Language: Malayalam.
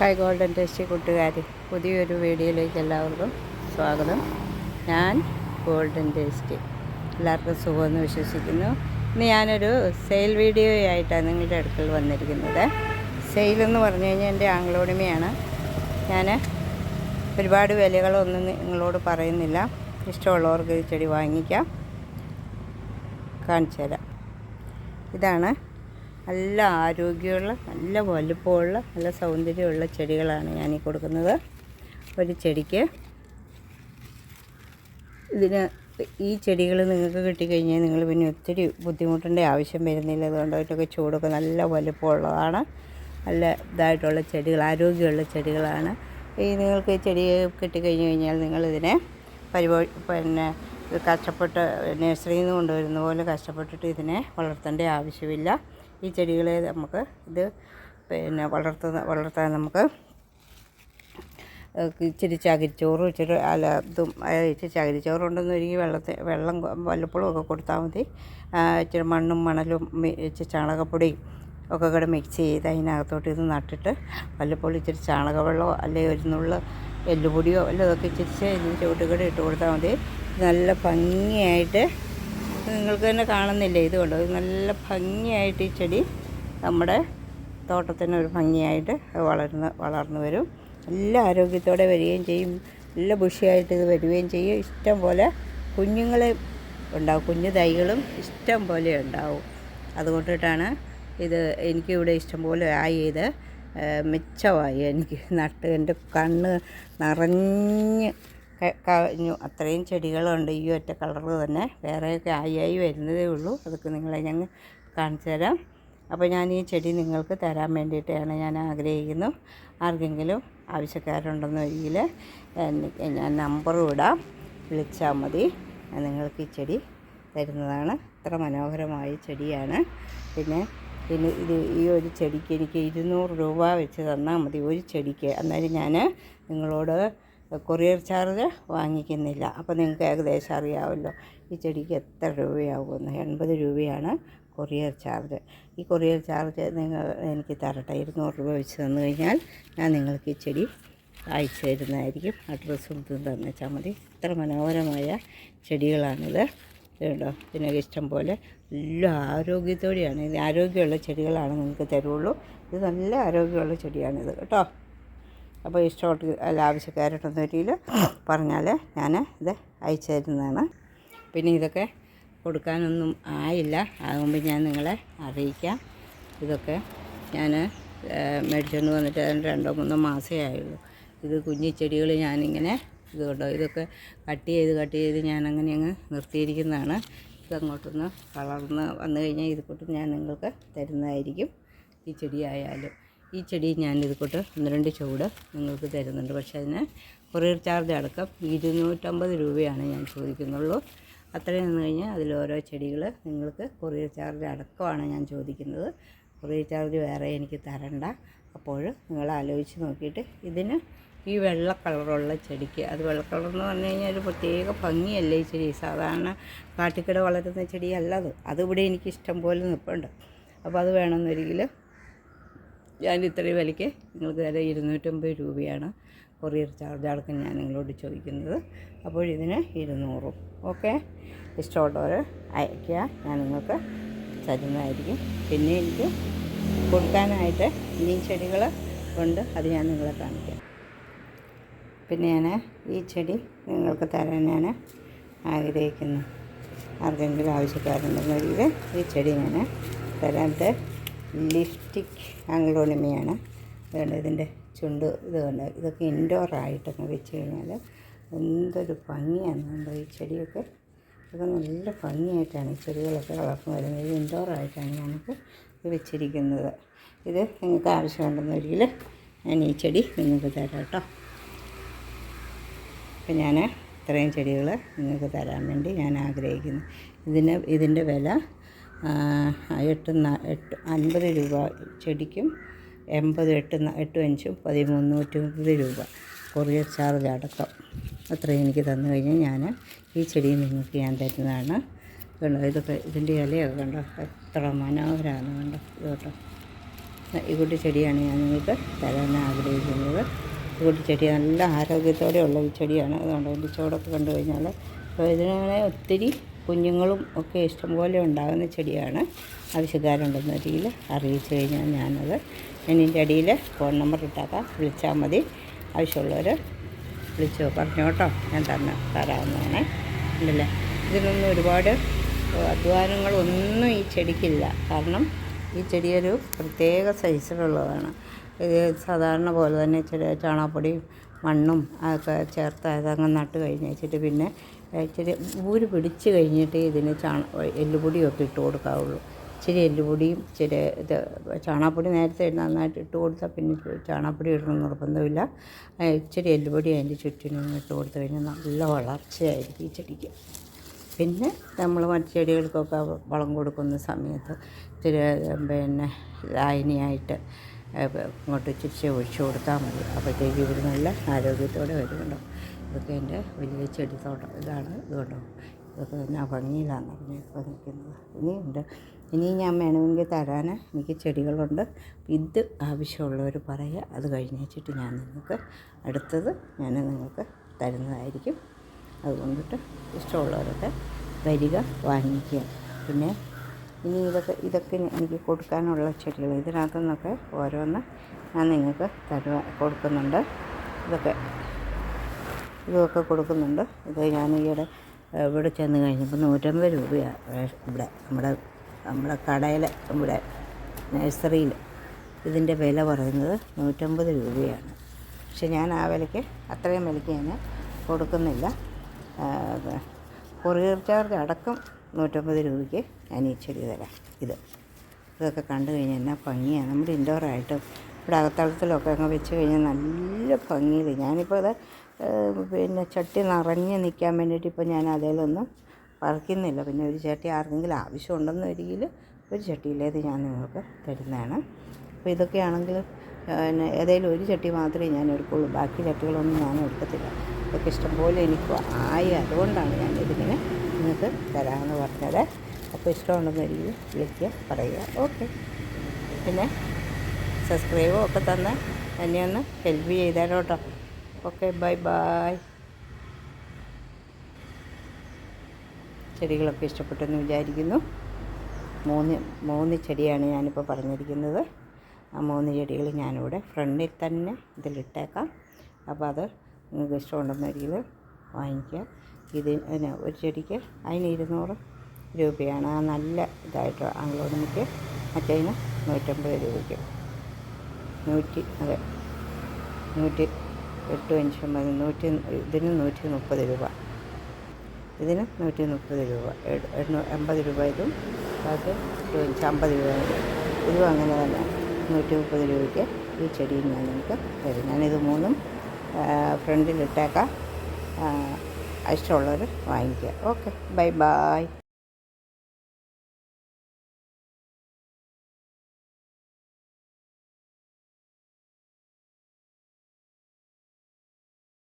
ഹായ് ഗോൾഡൻ ടേസ്റ്റി കൂട്ടുകാർ പുതിയൊരു വീഡിയോയിലേക്ക് എല്ലാവർക്കും സ്വാഗതം. ഞാൻ ഗോൾഡൻ ടേസ്റ്റി എല്ലാവർക്കും സുഖമെന്ന് വിശ്വസിക്കുന്നു. ഇന്ന് ഞാനൊരു സെയിൽ വീഡിയോ ആയിട്ടാണ് നിങ്ങളുടെ അടുക്കൽ വന്നിരിക്കുന്നത്. സെയിൽ എന്ന് പറഞ്ഞു കഴിഞ്ഞാൽ എന്റെ ആംഗ്ലോണിമയാണ്. ഞാൻ ഒരുപാട് വിലകളൊന്നും നിങ്ങളോട് പറയുന്നില്ല. ഇഷ്ടമുള്ളവർക്ക് ചെടി വാങ്ങിക്കാം. കാണിച്ചു തരാം ഇതാണ് നല്ല ആരോഗ്യമുള്ള നല്ല വലുപ്പമുള്ള നല്ല സൗന്ദര്യമുള്ള ചെടികളാണ് ഞാൻ ഈ കൊടുക്കുന്നത്. ഒരു ചെടിക്ക്. ഇതിന് ഈ ചെടികൾ നിങ്ങൾക്ക് കിട്ടിക്കഴിഞ്ഞാൽ നിങ്ങൾ പിന്നെ ഒത്തിരി ബുദ്ധിമുട്ടേണ്ട ആവശ്യം വരുന്നില്ല. അതുകൊണ്ട് അവറ്റൊക്കെ ചൂടൊക്കെ നല്ല വലുപ്പമുള്ളതാണ്. നല്ല ഇതായിട്ടുള്ള ചെടികൾ ആരോഗ്യമുള്ള ചെടികളാണ്. ഈ നിങ്ങൾക്ക് ചെടി കിട്ടിക്കഴിഞ്ഞ് കഴിഞ്ഞാൽ നിങ്ങളിതിനെ പരിപാടി പിന്നെ കഷ്ടപ്പെട്ട് നഴ്സറിയിൽ നിന്ന് കൊണ്ടുവരുന്ന പോലെ കഷ്ടപ്പെട്ടിട്ട് ഇതിനെ വളർത്തേണ്ട ആവശ്യമില്ല. ഈ ചെടികളെ നമുക്ക് ഇത് പിന്നെ വളർത്തുന്ന വളർത്താൻ നമുക്ക് ഇച്ചിരി ചകിരിച്ചോറും ഇച്ചിരി അല്ല ഇതും ഇച്ചിരി ചകിരിച്ചോറ് ഉണ്ടെന്ന് ഒരിക്കൽ വെള്ളത്തിൽ വെള്ളം വല്ലപ്പോഴും ഒക്കെ കൊടുത്താൽ മതി. ഇച്ചിരി മണ്ണും മണലും ഇച്ചിരി ചാണകപ്പൊടിയും ഒക്കെ കൂടെ മിക്സ് ചെയ്ത് അതിനകത്തോട്ട് ഇത് നട്ടിട്ട് വല്ലപ്പോഴും ഇച്ചിരി ചാണകവെള്ളമോ അല്ലെങ്കിൽ ഒരു നുള്ള എല്ലുപൊടിയോ വല്ലതൊക്കെ ഇച്ചിരി ഇതിന് ഇട്ട് കൊടുത്താൽ മതി. നല്ല ഭംഗിയായിട്ട് നിങ്ങൾക്ക് തന്നെ കാണുന്നില്ലേ? ഇതുകൊണ്ട് കണ്ടോ നല്ല ഭംഗിയായിട്ട് ഈ ചെടി നമ്മുടെ തോട്ടത്തിന് ഒരു ഭംഗിയായിട്ട് വളർന്ന് വളർന്നു വരും. നല്ല ആരോഗ്യത്തോടെ വരികയും ചെയ്യും. നല്ല ബുഷിയായിട്ട് ഇത് വരികയും ചെയ്യും. ഇഷ്ടം പോലെ കുഞ്ഞുങ്ങളെ ഉണ്ടാവും. കുഞ്ഞു തൈകളും ഇഷ്ടം പോലെ ഉണ്ടാവും. അതുകൊണ്ടിട്ടാണ് ഇത് എനിക്കിവിടെ ഇഷ്ടം പോലെ ആയി ഇത് മെച്ചമായി എനിക്ക് നട്ട് എന്റെ കണ്ണ് നിറഞ്ഞ് കഴിഞ്ഞു. അത്രയും ചെടികളുണ്ട്. ഈ ഒറ്റ കളറ് തന്നെ. വേറെയൊക്കെ ആയി ആയി വരുന്നതേ ഉള്ളൂ. അതൊക്കെ നിങ്ങളെ ഞങ്ങൾ കാണിച്ചു തരാം. അപ്പോൾ ഞാൻ ഈ ചെടി നിങ്ങൾക്ക് തരാൻ വേണ്ടിയിട്ടാണ് ഞാൻ ആഗ്രഹിക്കുന്നു. ആർക്കെങ്കിലും ആവശ്യക്കാരുണ്ടെന്നെങ്കിൽ ഞാൻ നമ്പർ ഇടാം. വിളിച്ചാൽ മതി. നിങ്ങൾക്ക് ഈ ചെടി തരുന്നതാണ്. ഇത്ര മനോഹരമായ ചെടിയാണ്. പിന്നെ പിന്നെ ഇത് ഈ ഒരു ചെടിക്ക് എനിക്ക് ഇരുന്നൂറ് രൂപ വെച്ച് തന്നാൽ മതി. ഒരു ചെടിക്ക്. അന്നേരം ഞാൻ നിങ്ങളോട് കൊറിയർ ചാർജ് വാങ്ങിക്കുന്നില്ല. അപ്പോൾ നിങ്ങൾക്ക് ഏകദേശം അറിയാമല്ലോ ഈ ചെടിക്ക് എത്ര രൂപയാകുമെന്ന് എൺപത് രൂപയാണ് കൊറിയർ ചാർജ്. ഈ കൊറിയർ ചാർജ് നിങ്ങൾ എനിക്ക് തരട്ടെ. ഇരുന്നൂറ് രൂപ വെച്ച് തന്നു കഴിഞ്ഞാൽ ഞാൻ നിങ്ങൾക്ക് ഈ ചെടി അയച്ചു തരുന്നതായിരിക്കും. അഡ്രസ്സും ഇതും തന്നുവെച്ചാൽ മതി. ഇത്ര മനോഹരമായ ചെടികളാണിത്. ഉണ്ടോ ഇതിനൊക്കെ ഇഷ്ടം പോലെ നല്ല ആരോഗ്യത്തോടെയാണ്. ഇത് ആരോഗ്യമുള്ള ചെടികളാണ് നിങ്ങൾക്ക് തരുള്ളൂ. ഇത് നല്ല ആരോഗ്യമുള്ള ചെടിയാണിത്. കേട്ടോ? അപ്പോൾ ഇഷ്ടമുള്ള അല്ല ആവശ്യക്കാരുടെ രീതിയിൽ പറഞ്ഞാൽ ഞാൻ ഇത് അയച്ചു തരുന്നതാണ്. പിന്നെ ഇതൊക്കെ കൊടുക്കാനൊന്നും ആയില്ല. ആകുമ്പോൾ ഞാൻ നിങ്ങളെ അറിയിക്കാം. ഇതൊക്കെ ഞാൻ മേടിച്ചുകൊണ്ട് വന്നിട്ട് രണ്ടോ മൂന്നോ മാസമേ ആയുള്ളൂ. ഇത് കുഞ്ഞി ചെടികൾ ഞാനിങ്ങനെ ഇത് കണ്ടോ ഇതൊക്കെ കട്ട് ചെയ്ത് കട്ട് ചെയ്ത് ഞാൻ അങ്ങനെ അങ്ങ് നിർത്തിയിരിക്കുന്നതാണ്. ഇതങ്ങോട്ടൊന്ന് വളർന്ന് വന്നു കഴിഞ്ഞാൽ ഇത് കൂട്ട് ഞാൻ നിങ്ങൾക്ക് തരുന്നതായിരിക്കും. ഈ ചെടിയായാലും ഈ ചെടി ഞാൻ കൂട്ട് ഒന്ന് രണ്ട് ചൂട് നിങ്ങൾക്ക് തരുന്നുണ്ട്. പക്ഷേ അതിന് കൊറിയർ ചാർജ് അടക്കം ഇരുന്നൂറ്റമ്പത് രൂപയാണ് ഞാൻ ചോദിക്കുന്നുള്ളൂ. അത്രയും നിന്ന് കഴിഞ്ഞാൽ അതിൽ ഓരോ ചെടികൾ നിങ്ങൾക്ക് കൊറിയർ ചാർജ് അടക്കമാണ് ഞാൻ ചോദിക്കുന്നത്. കൊറിയർ ചാർജ് വേറെ എനിക്ക് തരണ്ട. അപ്പോൾ നിങ്ങൾ ആലോചിച്ച് നോക്കിയിട്ട് ഇതിന് ഈ വെള്ള കളറുള്ള ചെടിക്ക് അത് വെള്ള കളർ എന്ന് പറഞ്ഞു കഴിഞ്ഞാൽ ഒരു പ്രത്യേക ഭംഗിയല്ലേ ഈ ചെടി? സാധാരണ കാട്ടിക്കട വളരുന്ന ചെടിയല്ല അത് അതിവിടെ എനിക്ക് ഇഷ്ടം പോലെ നിൽപ്പുണ്ട്. അപ്പോൾ അത് വേണമെന്നൊരിക്കൽ ഞാൻ ഇത്രയും വിലയ്ക്ക് നിങ്ങൾക്ക് തരാം. ഇരുന്നൂറ്റമ്പത് രൂപയാണ് കൊറിയർ ചാർജ് അടക്കം ഞാൻ നിങ്ങളോട് ചോദിക്കുന്നത്. അപ്പോൾ ഇതിന് ഇരുന്നൂറും. ഓക്കെ? ഇഷ്ടമുള്ളവർ അയയ്ക്കുക. ഞാൻ നിങ്ങൾക്ക് തരുന്നതായിരിക്കും. പിന്നെ എനിക്ക് കൊടുക്കാനായിട്ട് ഇനിയും ചെടികൾ ഉണ്ട്. അത് ഞാൻ നിങ്ങളെ കാണിക്കാം. പിന്നെ ഞാൻ ഈ ചെടി നിങ്ങൾക്ക് തരാൻ ഞാൻ ആഗ്രഹിക്കുന്നു. ആർക്കെങ്കിലും ആവശ്യക്കാരുണ്ടെങ്കിൽ ഈ ചെടി ഞാൻ തരാത്ത ലിപ്സ്റ്റിക് ആംഗ്ലോണിമയാണ് അതുകൊണ്ട് ഇതിന്റെ ചുണ്ട് ഇത് കണ്ട് ഇതൊക്കെ ഇൻഡോർ ആയിട്ടൊക്കെ വെച്ച് കഴിഞ്ഞാൽ എന്തൊരു ഭംഗിയാണ്. ഈ ചെടിയൊക്കെ? ഇതൊക്കെ നല്ല ഭംഗിയായിട്ടാണ് ഈ ചെടികളൊക്കെ വളർന്നു വരുന്നത്. ഇത് ഇൻഡോർ ആയിട്ടാണ് ഞാനൊക്കെ ഇത് വെച്ചിരിക്കുന്നത്. ഇത് നിങ്ങൾക്ക് ആവശ്യമുണ്ടെന്നൊരിക്കൽ ഞാൻ ഈ ചെടി നിങ്ങൾക്ക് തരാം കേട്ടോ. അപ്പം ഞാൻ ഇത്രയും ചെടികൾ നിങ്ങൾക്ക് തരാൻ വേണ്ടി ഞാൻ ആഗ്രഹിക്കുന്നു. ഇതിന് ഇതിന്റെ വില എട്ട് എട്ട് അൻപത് രൂപ ചെടിക്കും എൺപത് എട്ട് എട്ടും അഞ്ചും പതിമുന്നൂറ്റി മുപ്പത് രൂപ. കൊറിയർ ചാർജ് അടക്കം അത്രയും എനിക്ക് തന്നു കഴിഞ്ഞാൽ ഞാൻ ഈ ചെടി നിങ്ങൾക്ക് ഞാൻ തരുന്നതാണ്. കണ്ടോ ഇതൊക്കെ ഇതിന്റെ ഇലയൊക്കെ കണ്ടോ എത്ര മനോഹരമാണ് കണ്ടോ ഇത് കേട്ടോ ഈ കൂട്ടി ചെടിയാണ് ഞാൻ നിങ്ങൾക്ക് തരാൻ ആഗ്രഹിക്കുന്നത്. ഈ കൂട്ടി ചെടി നല്ല ആരോഗ്യത്തോടെ ഉള്ള ഒരു ചെടിയാണ്. അതുകൊണ്ട് എന്റെ ചുവടൊക്കെ കണ്ടു കഴിഞ്ഞാൽ അപ്പോൾ ഇതിനെ ഒത്തിരി കുഞ്ഞുങ്ങളും ഒക്കെ ഇഷ്ടംപോലെ ഉണ്ടാകുന്ന ചെടിയാണ്. ആവശ്യക്കാരുണ്ടെന്ന രീതിയിൽ അറിയിച്ചു കഴിഞ്ഞാൽ ഞാനത് ഞാൻ ഇതിന്റെ അടിയിൽ ഫോൺ നമ്പർ ഇട്ടാക്കാം. വിളിച്ചാൽ മതി. ആവശ്യമുള്ളവർ വിളിച്ചോ പറഞ്ഞു കേട്ടോ. ഞാൻ തന്നെ തരാവുന്നതാണ്. ഉണ്ടല്ലേ? ഇതിനൊന്നും ഒരുപാട് അധ്വാനങ്ങളൊന്നും ഈ ചെടിക്കില്ല. കാരണം ഈ ചെടിയൊരു പ്രത്യേക സൈസിലുള്ളതാണ്. ഇത് സാധാരണ പോലെ തന്നെ ചെടി ചാണകപ്പൊടിയും മണ്ണും ഒക്കെ ചേർത്ത് അതങ്ങ് നട്ട് കഴിഞ്ഞ് വെച്ചിട്ട് പിന്നെ ഇച്ചിരി ഊര് പിടിച്ച് കഴിഞ്ഞിട്ട് ഇതിന് ചാണ എല്ലുപൊടിയൊക്കെ ഇട്ട് കൊടുക്കാവുള്ളൂ. ഇച്ചിരി എല്ലുപൊടിയും ഇച്ചിരി ഇത് ചാണകപ്പൊടി നേരത്തെ നന്നായിട്ട് ഇട്ട് കൊടുത്താൽ പിന്നെ ചാണകപ്പൊടി ഇടണം നിർബന്ധമില്ല. ഇച്ചിരി എല്ലുപൊടി അതിന്റെ ചുറ്റിനും ഇട്ട് കൊടുത്തു കഴിഞ്ഞാൽ നല്ല വളർച്ചയായിരിക്കും ഈ ചെടിക്ക്. പിന്നെ നമ്മൾ മറ്റു ചെടികൾക്കൊക്കെ വളം കൊടുക്കുന്ന സമയത്ത് ഇച്ചിരി പിന്നെ ലായനിയായിട്ട് ഇങ്ങോട്ട് ചിരിച്ച് ഒഴിച്ചു കൊടുത്താൽ മതി. അപ്പോഴത്തേക്ക് ഇവർ നല്ല ആരോഗ്യത്തോടെ വരുന്നുണ്ടോ. ഇതൊക്കെ എന്റെ വലിയ ചെടിത്തോട്ടം ഇതാണ് ഇതുകൊണ്ടോ ഇതൊക്കെ ഞാൻ ഭംഗിയിലാണ് ഇപ്പോൾ നിൽക്കുന്നത്. ഇനിയുണ്ട് ഇനിയും ഞാൻ വേണമെങ്കിൽ തരാൻ എനിക്ക് ചെടികളുണ്ട്. ഇത് ആവശ്യമുള്ളവർ പറയുക. അത് കഴിഞ്ഞിട്ട് ഞാൻ നിങ്ങൾക്ക് അടുത്തത് ഞാൻ നിങ്ങൾക്ക് തരുന്നതായിരിക്കും. അതുകൊണ്ടിട്ട് ഇഷ്ടമുള്ളവരൊക്കെ വരിക വാങ്ങിക്കുക. പിന്നെ ഇനി ഇതൊക്കെ ഇതൊക്കെ എനിക്ക് കൊടുക്കാനുള്ള ചെടികൾ ഇതിനകത്തു നിന്നൊക്കെ ഓരോന്ന് ഞാൻ നിങ്ങൾക്ക് തരുവാ കൊടുക്കുന്നുണ്ട്. ഇതൊക്കെ ഇതൊക്കെ കൊടുക്കുന്നുണ്ട്. ഇത് ഞാൻ ഈയിടെ ഇവിടെ ചെന്ന് കഴിഞ്ഞപ്പോൾ നൂറ്റമ്പത് രൂപയാണ് ഇവിടെ നമ്മുടെ നമ്മുടെ കടയിൽ ഇവിടെ നഴ്സറിയിൽ ഇതിന്റെ വില പറയുന്നത് നൂറ്റമ്പത് രൂപയാണ്. പക്ഷെ ഞാൻ ആ വിലയ്ക്ക് അത്രയും വിലയ്ക്ക് ഞാൻ കൊടുക്കുന്നില്ല. കൊറിയർ ചാർജ് അടക്കം നൂറ്റമ്പത് രൂപയ്ക്ക് ഞാൻ ഈ ചെടി തരാം ഇത്. ഇതൊക്കെ കണ്ടു കഴിഞ്ഞാൽ എന്നാ ഭംഗിയാണ് നമ്മുടെ ഇൻഡോറായിട്ടും ഇവിടെ അകത്തളത്തിലൊക്കെ അങ്ങ് വെച്ച് കഴിഞ്ഞാൽ നല്ല ഭംഗിയിൽ ഞാനിപ്പോൾ അത് പിന്നെ ചട്ടി നിറഞ്ഞ് നിൽക്കാൻ വേണ്ടിയിട്ട് ഇപ്പോൾ ഞാൻ അതിലൊന്നും പറിക്കുന്നില്ല. പിന്നെ ഒരു ചട്ടി ആർക്കെങ്കിലും ആവശ്യമുണ്ടെന്ന് വരികിൽ ഒരു ചട്ടിയിലേത് ഞാൻ നിങ്ങൾക്ക് തരുന്നതാണ്. അപ്പോൾ ഇതൊക്കെയാണെങ്കിൽ പിന്നെ ഏതെങ്കിലും ഒരു ചട്ടി മാത്രമേ ഞാൻ എടുക്കുള്ളൂ. ബാക്കി ചട്ടികളൊന്നും ഞാൻ എടുക്കത്തില്ല. ഇതൊക്കെ ഇഷ്ടംപോലെ എനിക്ക് ആയി. അതുകൊണ്ടാണ് ഞാൻ ഇതിങ്ങനെ നിങ്ങൾക്ക് തരാമെന്ന് പറഞ്ഞത്. അപ്പോൾ ഇഷ്ടമുണ്ടെന്ന് രീതിയിൽ വിളിക്കുക പറയുക. ഓക്കെ പിന്നെ സബ്സ്ക്രൈബും ഒക്കെ തന്ന് എന്നെ ഒന്ന് ഹെൽപ്പ് ചെയ്താലോ കേട്ടോ. ഓക്കെ ബൈ ബൈ ചെടികളൊക്കെ ഇഷ്ടപ്പെട്ടെന്ന് വിചാരിക്കുന്നു. മൂന്ന് മൂന്ന് ചെടിയാണ് ഞാനിപ്പോൾ പറഞ്ഞിരിക്കുന്നത്. ആ മൂന്ന് ചെടികൾ ഞാനിവിടെ ഫ്രണ്ടിൽ തന്നെ ഇതിലിട്ടേക്കാം. അപ്പോൾ അത് നിങ്ങൾക്ക് ഇഷ്ടമുണ്ടെന്ന രീതിയിൽ വാങ്ങിക്കുക. ഇതിന് ഒരു ചെടിക്ക് അതിന് ഇരുന്നൂറ് രൂപയാണ്. ആ നല്ല ഇതായിട്ട് ആംഗ്ലോണിക്ക് മറ്റേതിന് നൂറ്റമ്പത് രൂപയ്ക്ക്. നൂറ്റി അതെ നൂറ്റി എട്ട് അഞ്ചമ്പത് നൂറ്റി ഇതിന് നൂറ്റി മുപ്പത് രൂപ. ഇതിന് നൂറ്റി മുപ്പത് രൂപ. എൺപത് രൂപ ഇതും ബാക്കി എട്ട് അമ്പത് രൂപ ഇതും അങ്ങനെ തന്നെ. നൂറ്റി മുപ്പത് രൂപയ്ക്ക് ഈ ചെടിയും ഞാൻ നിങ്ങൾക്ക് തരും. ഞാനിത് മൂന്നും ഫ്രണ്ടിലിട്ടേക്കാം. ഇഷ്ടമുള്ളവർ വാങ്ങിക്കുക. Okay bye bye.